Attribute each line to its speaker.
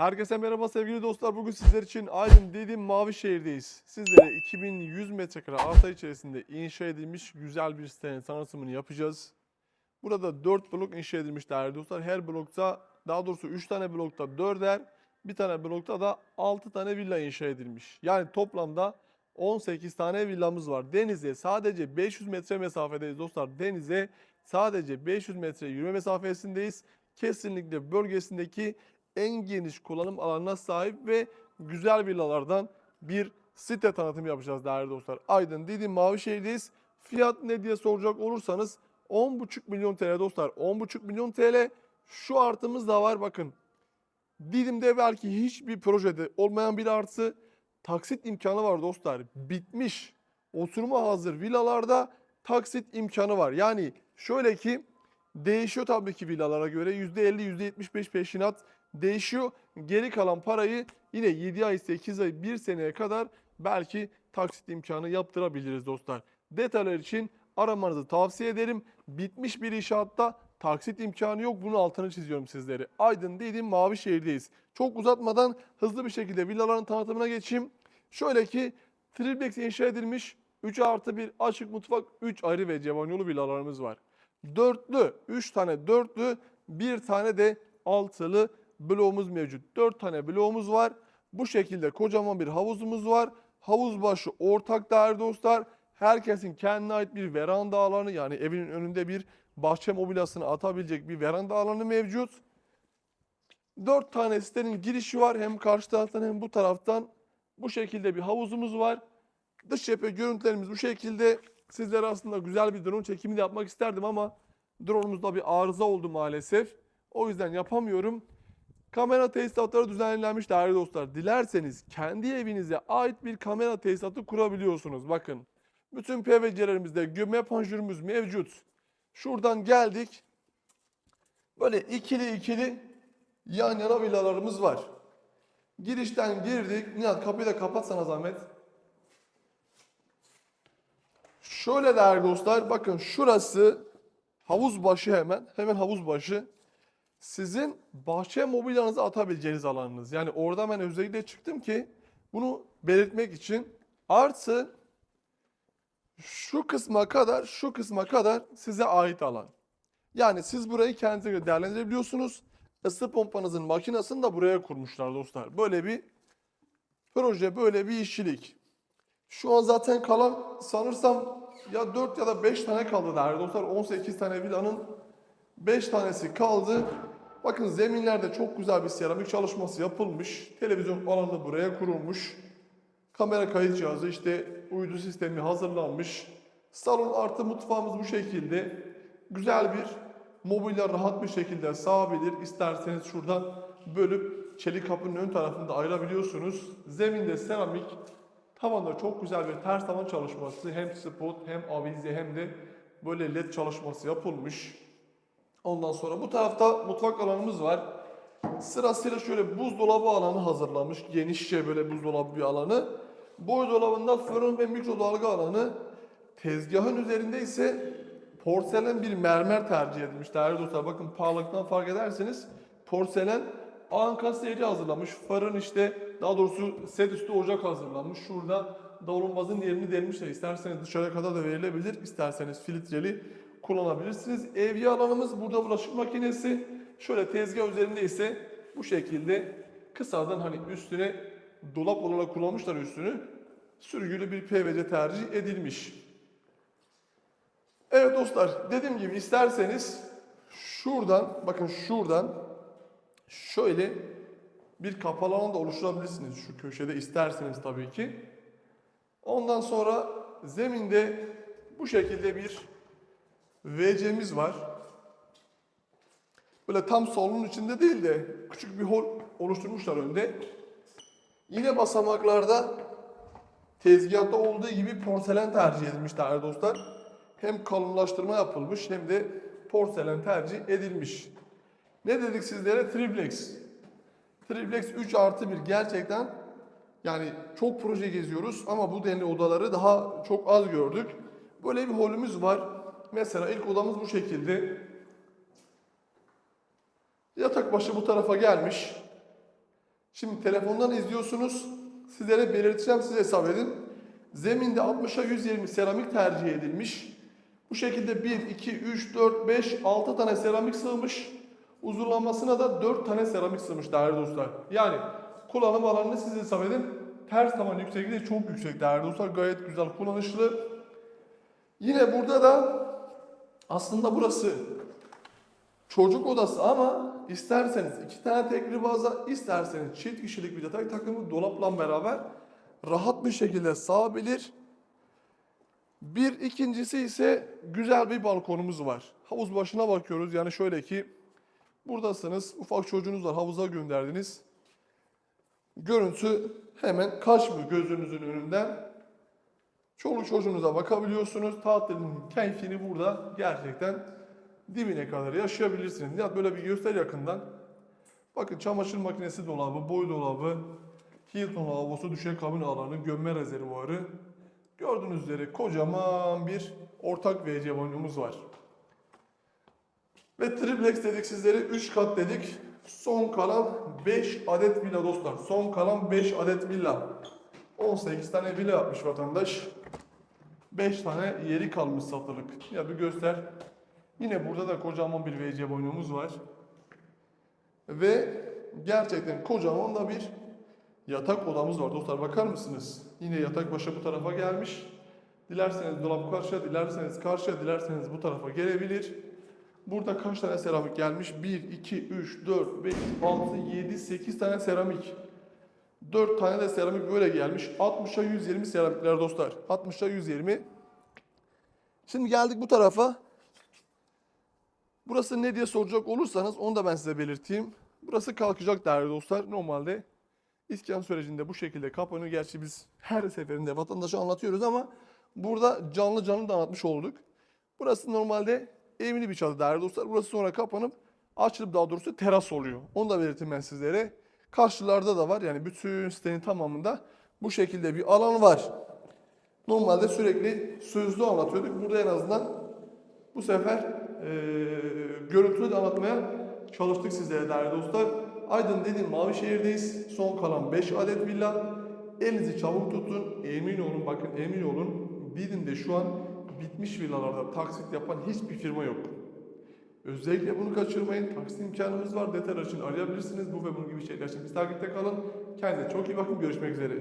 Speaker 1: Herkese merhaba sevgili dostlar. Bugün sizler için Aydın Didim Mavişehir'deyiz. Sizlere 2100 metrekare arsa içerisinde inşa edilmiş güzel bir sitenin tanıtımını yapacağız. Burada 4 blok inşa edilmiş değerli dostlar. Her blokta daha doğrusu 3 tane blokta 4'er, bir tane blokta da 6 tane villa inşa edilmiş. Yani toplamda 18 tane villamız var. Denize sadece 500 metre mesafedeyiz dostlar. Denize sadece 500 metre yürüme mesafesindeyiz. Kesinlikle bölgesindeki en geniş kullanım alanına sahip ve güzel villalardan bir site tanıtımı yapacağız değerli dostlar. Aydın Didim Mavişehir'deyiz. Fiyat ne diye soracak olursanız 10,5 milyon TL dostlar. 10,5 milyon TL. Şu artımız da var bakın. Didim'de belki hiçbir projede olmayan bir artı taksit imkanı var dostlar. Bitmiş oturma hazır villalarda taksit imkanı var. Yani şöyle ki değişiyor tabii ki villalara göre %50 %75 peşinat değişiyor. Geri kalan parayı yine 7 ay 8 ay 1 seneye kadar belki taksit imkanı yaptırabiliriz dostlar. Detaylar için aramanızı tavsiye ederim. Bitmiş bir inşaatta taksit imkanı yok. Bunun altını çiziyorum sizlere. Aydın dediğim Mavişehir'deyiz. Çok uzatmadan hızlı bir şekilde villaların tanıtımına geçeyim. Şöyle ki triplex inşa edilmiş 3 artı 1 açık mutfak 3 ayrı ve cevanyolu villalarımız var. Dörtlü 3 tane dörtlü bir tane de altılı bloğumuz mevcut. 4 tane bloğumuz var. Bu şekilde kocaman bir havuzumuz var. Havuz başı ortak değerli dostlar. Herkesin kendine ait bir veranda alanı yani evinin önünde bir bahçe mobilyasını atabilecek bir veranda alanı mevcut. 4 tane sitenin girişi var. Hem karşı taraftan hem bu taraftan. Bu şekilde bir havuzumuz var. Dış cephe görüntülerimiz bu şekilde. Sizlere aslında güzel bir drone çekimi de yapmak isterdim ama drone'umuzda bir arıza oldu maalesef. O yüzden yapamıyorum. Kamera tesisatları düzenlenmiş değerli dostlar. Dilerseniz kendi evinize ait bir kamera tesisatı kurabiliyorsunuz. Bakın. Bütün PVC'lerimizde gömme panjurumuz mevcut. Şuradan geldik. Böyle ikili ikili yan yana villalarımız var. Girişten girdik. Nihat kapıyı da kapatsana zahmet. Şöyle değerli dostlar bakın şurası havuz başı hemen. Hemen havuz başı. Sizin bahçe mobilyanızı atabileceğiniz alanınız. Yani orada ben özellikle çıktım ki bunu belirtmek için. Artı şu kısma kadar şu kısma kadar size ait alan. Yani siz burayı kendinize göre değerlendirebiliyorsunuz. Isı pompanızın makinesini de buraya kurmuşlar dostlar. Böyle bir proje, böyle bir işçilik. Şu an zaten kalan sanırsam ya 4 ya da 5 tane kaldı değerli dostlar. 18 tane villanın 5 tanesi kaldı. Bakın zeminlerde çok güzel bir seramik çalışması yapılmış. Televizyon alanı buraya kurulmuş. Kamera kayıt cihazı işte uydu sistemi hazırlanmış. Salon artı mutfağımız bu şekilde. Güzel bir mobilya rahat bir şekilde sığabilir. İsterseniz şuradan bölüp çelik kapının ön tarafında ayırabiliyorsunuz. Zeminde seramik, tavanda çok güzel bir ters tavan çalışması. Hem spot hem avize hem de böyle led çalışması yapılmış. Ondan sonra bu tarafta mutfak alanımız var. Sırasıyla şöyle buzdolabı alanı hazırlanmış. Genişçe böyle buzdolabı bir alanı. Boy dolabında fırın ve mikrodalga alanı. Tezgahın üzerinde ise porselen bir mermer tercih edilmiş. Değerli dostlar bakın pahalılıktan fark ederseniz porselen ankaseri hazırlamış. Fırın işte daha doğrusu set üstü ocak hazırlanmış. Şurada davlumbazın yerini delmişler. İsterseniz dışarıya kadar da verilebilir. İsterseniz filtreli kullanabilirsiniz. Evye alanımız burada bulaşık makinesi. Şöyle tezgah üzerinde ise bu şekilde kısadan hani üstüne dolap olarak kullanmışlar üstünü. Sürgülü bir PVC tercih edilmiş. Evet dostlar dediğim gibi isterseniz şuradan bakın şuradan şöyle bir kapalı alan da oluşturabilirsiniz şu köşede isterseniz tabii ki. Ondan sonra zeminde bu şekilde bir WC'miz var. Böyle tam salonun içinde değil de küçük bir hol oluşturmuşlar önde. Yine basamaklarda tezgahta olduğu gibi porselen tercih edilmiş değerli dostlar. Hem kalınlaştırma yapılmış hem de porselen tercih edilmiş. Ne dedik sizlere? Triplex. Triplex 3 artı 1 gerçekten yani çok proje geziyoruz ama bu denli odaları daha çok az gördük. Böyle bir holümüz var. Mesela ilk odamız bu şekilde. Yatak başı bu tarafa gelmiş. Şimdi telefondan izliyorsunuz. Sizlere belirteceğim siz hesap edin. Zeminde 60'a 120 seramik tercih edilmiş. Bu şekilde 1, 2, 3, 4, 5, 6 tane seramik sığmış. Uzunlamasına da 4 tane seramik sığmış değerli dostlar. Yani kullanım alanını siz hesap edin. Ters tavan yüksekliği çok yüksek değerli dostlar. Gayet güzel kullanışlı. Yine burada da aslında burası çocuk odası ama isterseniz iki tane tekli baza, isterseniz çift kişilik bir yatak takımı dolapla beraber rahat bir şekilde sığabilir. Bir ikincisi ise güzel bir balkonumuz var. Havuz başına bakıyoruz. Yani şöyle ki buradasınız, ufak çocuğunuz var, havuza gönderdiniz. Görüntü hemen kaçmıyor gözünüzün önünden. Çoluk çocuğunuza bakabiliyorsunuz. Tatilin keyfini burada gerçekten dibine kadar yaşayabilirsiniz. Ya böyle bir göster yakından. Bakın çamaşır makinesi dolabı, boy dolabı, Hilton lavabosu, düşekabin alanı, gömme rezervuarı. Gördüğünüz üzere kocaman bir ortak WC banyomuz var. Ve triplex dedik sizlere 3 kat dedik. Son kalan 5 adet villa dostlar. Son kalan 5 adet villa. 18 tane villa yapmış vatandaş. 5 tane yeri kalmış satılık. Ya bir göster. Yine burada da kocaman bir WC banyomuz var. Ve gerçekten kocaman da bir yatak odamız var dostlar bakar mısınız? Yine yatak başı bu tarafa gelmiş. Dilerseniz dolap karşıya, dilerseniz karşıya, dilerseniz bu tarafa gelebilir. Burada kaç tane seramik gelmiş? 1, 2, 3, 4, 5, 6, 7, 8 tane seramik. 4 tane de seramik böyle gelmiş. 60'a 120 seramikler dostlar. 60'a 120. Şimdi geldik bu tarafa. Burası ne diye soracak olursanız onu da ben size belirteyim. Burası kalkacak değerli dostlar. Normalde iskan sürecinde bu şekilde kapanıyor. Gerçi biz her seferinde vatandaşa anlatıyoruz ama burada canlı canlı da anlatmış olduk. Burası normalde evini bir çatı değerli dostlar. Burası sonra kapanıp açılıp daha doğrusu teras oluyor. Onu da belirteyim ben sizlere. Karşılarda da var yani bütün sitenin tamamında bu şekilde bir alan var. Normalde sürekli sözlü anlatıyorduk. Burada en azından bu sefer eee görüntülü de anlatmaya çalıştık sizlere değerli dostlar. Aydın dedim Mavişehir'deyiz. Son kalan 5 adet villa. Elinizi çabuk tutun. Emin olun bakın emin olun. Didim'de şu an bitmiş villalarda taksit yapan hiçbir firma yok. Özellikle bunu kaçırmayın. Taksit imkanımız var. Detaylar için arayabilirsiniz. Bu ve bunun gibi şeyler için biz takipte kalın. Kendinize çok iyi bakın. Görüşmek üzere.